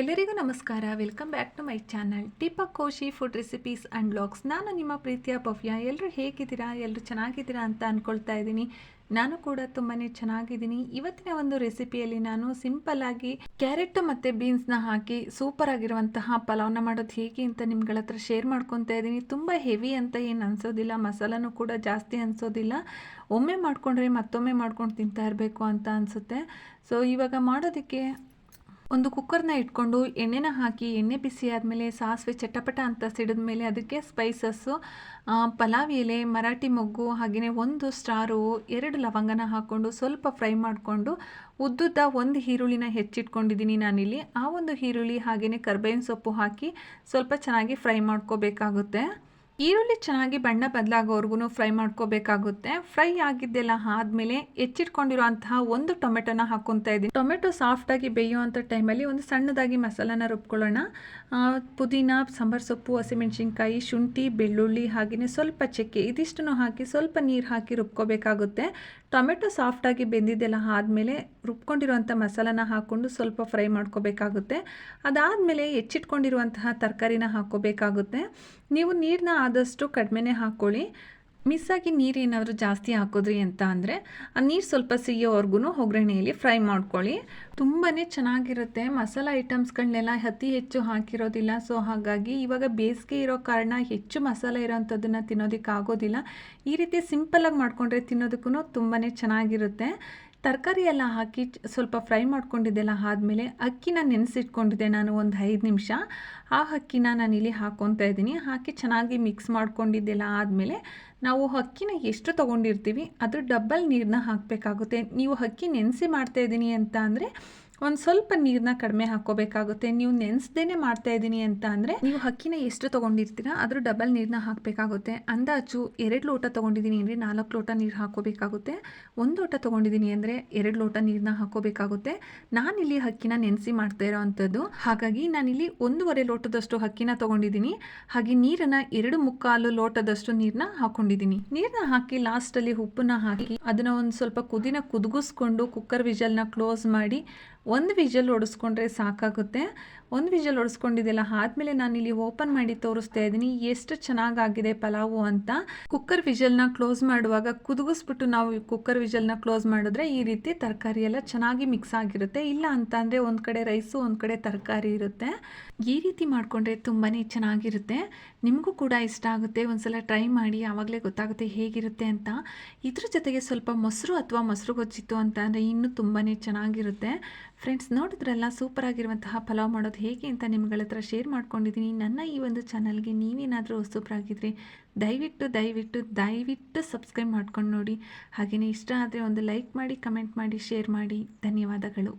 ಎಲ್ಲರಿಗೂ ನಮಸ್ಕಾರ. Welcome back to my channel Deepak Koshi food recipes and blogs ನಾನು ನಿಮ್ಮ ಪ್ರೀತಿಯ ಭವ್ಯ ಎಲ್ಲರೂ ಹೇಗಿದ್ದೀರಾ? ಎಲ್ಲರೂ ಚೆನ್ನಾಗಿದ್ದೀರಾ ಅಂತ ಅಂದ್ಕೊಳ್ತಾ ಇದ್ದೀನಿ. ನಾನು ಕೂಡ ತುಂಬಾ ಚೆನ್ನಾಗಿದ್ದೀನಿ. ಇವತ್ತಿನ ಒಂದು ರೆಸಿಪಿಯಲ್ಲಿ ನಾನು ಸಿಂಪಲ್ಲಾಗಿ ಕ್ಯಾರೆಟ್ ಮತ್ತು ಬೀನ್ಸ್ನ ಹಾಕಿ ಸೂಪರ್ ಆಗಿರುವಂತಹ ಪಲಾವ್ನ ಮಾಡೋದು ಹೇಗೆ ಅಂತ ನಿಮ್ಗಳ ಹತ್ರ ಶೇರ್ ಮಾಡ್ಕೊತಾ ಇದ್ದೀನಿ. ತುಂಬ ಹೆವಿ ಅಂತ ಏನು ಅನಿಸೋದಿಲ್ಲ. ಮಸಾಲನೂ ಕೂಡ ಜಾಸ್ತಿ ಅನಿಸೋದಿಲ್ಲ. ಒಮ್ಮೆ ಮಾಡಿಕೊಂಡ್ರೆ ಮತ್ತೊಮ್ಮೆ ಮಾಡ್ಕೊಂಡು ತಿಂತಾ ಇರಬೇಕು ಅಂತ ಅನಿಸುತ್ತೆ. ಸೊ ಇವಾಗ ಮಾಡೋದಕ್ಕೆ ಒಂದು ಕುಕ್ಕರ್ನ ಇಟ್ಕೊಂಡು ಎಣ್ಣೆನ ಹಾಕಿ ಎಣ್ಣೆ ಬಿಸಿ ಆದಮೇಲೆ ಸಾಸಿವೆ ಚಟಪಟ ಅಂತ ಸಿಡಿದ ಮೇಲೆ ಅದಕ್ಕೆ ಸ್ಪೈಸಸ್ಸು ಪಲಾವ್ ಎಲೆ, ಮರಾಠಿ ಮೊಗ್ಗು ಹಾಗೆಯೇ ಒಂದು ಸ್ಟಾರು, ಎರಡು ಲವಂಗನ ಹಾಕ್ಕೊಂಡು ಸ್ವಲ್ಪ ಫ್ರೈ ಮಾಡಿಕೊಂಡು ಉದ್ದುದ್ದ ಒಂದು ಈರುಳ್ಳಿನ ಹೆಚ್ಚಿಟ್ಕೊಂಡಿದ್ದೀನಿ ನಾನಿಲ್ಲಿ. ಆ ಒಂದು ಈರುಳ್ಳಿ ಹಾಗೆಯೇ ಕರ್ಬೇವಿನ ಸೊಪ್ಪು ಹಾಕಿ ಸ್ವಲ್ಪ ಚೆನ್ನಾಗಿ ಫ್ರೈ ಮಾಡ್ಕೋಬೇಕಾಗುತ್ತೆ. ಈರುಳ್ಳಿ ಚೆನ್ನಾಗಿ ಬಣ್ಣ ಬದಲಾಗೋವರೆಗೂ ಫ್ರೈ ಮಾಡ್ಕೋಬೇಕಾಗುತ್ತೆ. ಫ್ರೈ ಆಗಿದ್ದೆಲ್ಲ ಆದಮೇಲೆ ಹೆಚ್ಚಿಟ್ಕೊಂಡಿರುವಂತಹ ಒಂದು ಟೊಮೆಟೊನ ಹಾಕ್ಕೊತಾ ಇದ್ದೀನಿ. ಟೊಮೆಟೊ ಸಾಫ್ಟಾಗಿ ಬೇಯುವಂಥ ಟೈಮಲ್ಲಿ ಒಂದು ಸಣ್ಣದಾಗಿ ಮಸಾಲಾನ ರುಬ್ಕೊಳ್ಳೋಣ. ಪುದೀನ, ಸಾಂಬಾರು ಸೊಪ್ಪು, ಹಸಿಮೆಣಸಿನ್ಕಾಯಿ, ಶುಂಠಿ, ಬೆಳ್ಳುಳ್ಳಿ ಹಾಗೆಯೇ ಸ್ವಲ್ಪ ಚಕ್ಕೆ ಇದಿಷ್ಟನ್ನು ಹಾಕಿ ಸ್ವಲ್ಪ ನೀರು ಹಾಕಿ ರುಬ್ಕೋಬೇಕಾಗುತ್ತೆ. ಟೊಮೆಟೊ ಸಾಫ್ಟಾಗಿ ಬೆಂದಿದ್ದೆಲ್ಲ ಆದಮೇಲೆ ರುಬ್ಕೊಂಡಿರುವಂಥ ಮಸಾಲಾನ ಹಾಕ್ಕೊಂಡು ಸ್ವಲ್ಪ ಫ್ರೈ ಮಾಡ್ಕೋಬೇಕಾಗುತ್ತೆ. ಅದಾದಮೇಲೆ ಹೆಚ್ಚಿಟ್ಕೊಂಡಿರುವಂತಹ ತರಕಾರಿನ ಹಾಕ್ಕೋಬೇಕಾಗುತ್ತೆ. ನೀವು ನೀರನ್ನ ಆದಷ್ಟು ಕಡಿಮೆನೇ ಹಾಕ್ಕೊಳ್ಳಿ ಮಿಸ್ಸಾಗಿ ನೀರು ಏನಾದರೂ ಜಾಸ್ತಿ ಹಾಕಿದ್ರಿ ಅಂತ ಅಂದರೆ, ಆ ನೀರು ಸ್ವಲ್ಪ ಸಿಗೋವರೆಗೂ ಒಗ್ಗರಣೆಯಲ್ಲಿ ಫ್ರೈ ಮಾಡ್ಕೊಳ್ಳಿ. ತುಂಬಾ ಚೆನ್ನಾಗಿರುತ್ತೆ. ಮಸಾಲ ಐಟಮ್ಸ್ಗಳನ್ನೆಲ್ಲ ಅತಿ ಹೆಚ್ಚು ಹಾಕಿರೋದಿಲ್ಲ. ಸೊ, ಹಾಗಾಗಿ ಇವಾಗ ಬೇಸಿಗೆ ಇರೋ ಕಾರಣ ಹೆಚ್ಚು ಮಸಾಲ ಇರೋವಂಥದ್ದನ್ನು ತಿನ್ನೋದಕ್ಕೆ ಆಗೋದಿಲ್ಲ ಈ ರೀತಿ ಸಿಂಪಲಾಗಿ ಮಾಡಿಕೊಂಡ್ರೆ ತಿನ್ನೋದಕ್ಕೂ ತುಂಬಾ ಚೆನ್ನಾಗಿರುತ್ತೆ. ತರಕಾರಿ ಎಲ್ಲ ಹಾಕಿ ಸ್ವಲ್ಪ ಫ್ರೈ ಮಾಡ್ಕೊಂಡಿದ್ದೆಲ್ಲ ಆದಮೇಲೆ ಅಕ್ಕಿನ ನೆನೆಸಿಟ್ಕೊಂಡಿದ್ದೆ ನಾನು ಒಂದು ಐದು ನಿಮಿಷ. ಆ ಅಕ್ಕಿನ ನಾನಿಲ್ಲಿ ಹಾಕ್ಕೊತಾ ಇದ್ದೀನಿ. ಹಾಕಿ ಚೆನ್ನಾಗಿ ಮಿಕ್ಸ್ ಮಾಡ್ಕೊಂಡಿದ್ದೆಲ್ಲ ಆದಮೇಲೆ ನಾವು ಅಕ್ಕಿನ ಎಷ್ಟು ತೊಗೊಂಡಿರ್ತೀವಿ, ಅದ್ರ ಡಬ್ಬಲ್ ನೀರನ್ನ ಹಾಕಬೇಕಾಗುತ್ತೆ. ನೀವು ಅಕ್ಕಿ ನೆನೆಸಿ ಮಾಡ್ತಾಯಿದ್ದೀನಿ ಅಂತ ಅಂದರೆ ಒಂದು ಸ್ವಲ್ಪ ನೀರನ್ನ ಕಡಿಮೆ ಹಾಕೋಬೇಕಾಗುತ್ತೆ ನೀವು ನೆನೆಸ್ದೇನೆ ಮಾಡ್ತಾ ಇದ್ದೀನಿ ಅಂತ ಅಂದರೆ, ನೀವು ಹಕ್ಕಿನ ಎಷ್ಟು ತೊಗೊಂಡಿರ್ತೀರಾ, ಅದ್ರ ಡಬಲ್ ನೀರನ್ನ ಹಾಕಬೇಕಾಗುತ್ತೆ. ಅಂದಾಜು ಎರಡು ಲೋಟ ತೊಗೊಂಡಿದ್ದೀನಿ ಅಂದರೆ ನಾಲ್ಕು ಲೋಟ ನೀರು ಹಾಕೋಬೇಕಾಗುತ್ತೆ ಒಂದು ಲೋಟ ತೊಗೊಂಡಿದ್ದೀನಿ ಅಂದರೆ ಎರಡು ಲೋಟ ನೀರನ್ನ ಹಾಕೋಬೇಕಾಗುತ್ತೆ ನಾನಿಲ್ಲಿ ಹಕ್ಕಿನ ನೆನೆಸಿ ಮಾಡ್ತಾ ಇರೋ ಅಂಥದ್ದು. ಹಾಗಾಗಿ ನಾನಿಲ್ಲಿ ಒಂದೂವರೆ ಲೋಟದಷ್ಟು ಹಕ್ಕಿನ ತೊಗೊಂಡಿದ್ದೀನಿ. ಹಾಗೆ ನೀರನ್ನು ಎರಡು ಮುಕ್ಕಾಲು ಲೋಟದಷ್ಟು ನೀರನ್ನ ಹಾಕೊಂಡಿದ್ದೀನಿ ನೀರನ್ನ ಹಾಕಿ ಲಾಸ್ಟಲ್ಲಿ ಉಪ್ಪನ್ನ ಹಾಕಿ, ಅದನ್ನು ಒಂದು ಸ್ವಲ್ಪ ಕುದಿನ ಕುದಿಗಿಸ್ಕೊಂಡು ಕುಕ್ಕರ್ ವಿಜಲ್ನ ಕ್ಲೋಸ್ ಮಾಡಿ ಒಂದು ವಿಜಲ್ ಹೊಡೆಸ್ಕೊಂಡ್ರೆ ಸಾಕಾಗುತ್ತೆ. ಒಂದು ವಿಜಲ್ ಹೊಡೆಸ್ಕೊಂಡಿದ್ದೆಲ್ಲ ಆದಮೇಲೆ ಇಲ್ಲಿ ಓಪನ್ ಮಾಡಿ ತೋರಿಸ್ತಾ ಇದ್ದೀನಿ, ಎಷ್ಟು ಚೆನ್ನಾಗಾಗಿದೆ ಪಲಾವು ಅಂತ. ಕುಕ್ಕರ್ ವಿಜಲ್ನ ಕ್ಲೋಸ್ ಮಾಡುವಾಗ ಕುದಿಗಿಸ್ಬಿಟ್ಟು ನಾವು ಕುಕ್ಕರ್ ವಿಜಲ್ನ ಕ್ಲೋಸ್ ಮಾಡಿದ್ರೆ ಈ ರೀತಿ ತರಕಾರಿ ಎಲ್ಲ ಚೆನ್ನಾಗಿ ಮಿಕ್ಸ್ ಆಗಿರುತ್ತೆ. ಇಲ್ಲ ಅಂತ ಅಂದರೆ ಒಂದು ಕಡೆ ರೈಸು, ಒಂದು ಕಡೆ ತರಕಾರಿ ಇರುತ್ತೆ. ಈ ರೀತಿ ಮಾಡಿಕೊಂಡ್ರೆ ತುಂಬಾ ಚೆನ್ನಾಗಿರುತ್ತೆ. ನಿಮಗೂ ಕೂಡ ಇಷ್ಟ ಆಗುತ್ತೆ. ಒಂದ್ಸಲ ಟ್ರೈ ಮಾಡಿ, ಆವಾಗಲೇ ಗೊತ್ತಾಗುತ್ತೆ ಹೇಗಿರುತ್ತೆ ಅಂತ. ಇದ್ರ ಜೊತೆಗೆ ಸ್ವಲ್ಪ ಮೊಸರು ಅಥವಾ ಮೊಸರು ಗೊಜ್ಜಿತ್ತು ಅಂತ ಅಂದರೆ ಇನ್ನೂ ತುಂಬಾ ಚೆನ್ನಾಗಿರುತ್ತೆ. ಫ್ರೆಂಡ್ಸ್ ನೋಡಿದ್ರಲ್ಲ ಸೂಪರ್ ಆಗಿರುವಂತಹ ಪಲಾವ್ ಮಾಡೋದು ಹೇಗೆ ಅಂತ ನಿಮ್ಗಳ ಹತ್ರ ಶೇರ್ ಮಾಡ್ಕೊಂಡಿದ್ದೀನಿ. ನನ್ನ ಈ ಒಂದು ಚಾನಲ್ಗೆ ನೀವೇನಾದರೂ ಹೊಸಬ್ರಾಗಿದ್ದರೆ ದಯವಿಟ್ಟು ದಯವಿಟ್ಟು ದಯವಿಟ್ಟು ಸಬ್ಸ್ಕ್ರೈಬ್ ಮಾಡ್ಕೊಂಡು ನೋಡಿ. ಹಾಗೆಯೇ ಇಷ್ಟ ಆದರೆ ಒಂದು ಲೈಕ್ ಮಾಡಿ ಕಮೆಂಟ್ ಮಾಡಿ ಶೇರ್ ಮಾಡಿ. ಧನ್ಯವಾದಗಳು.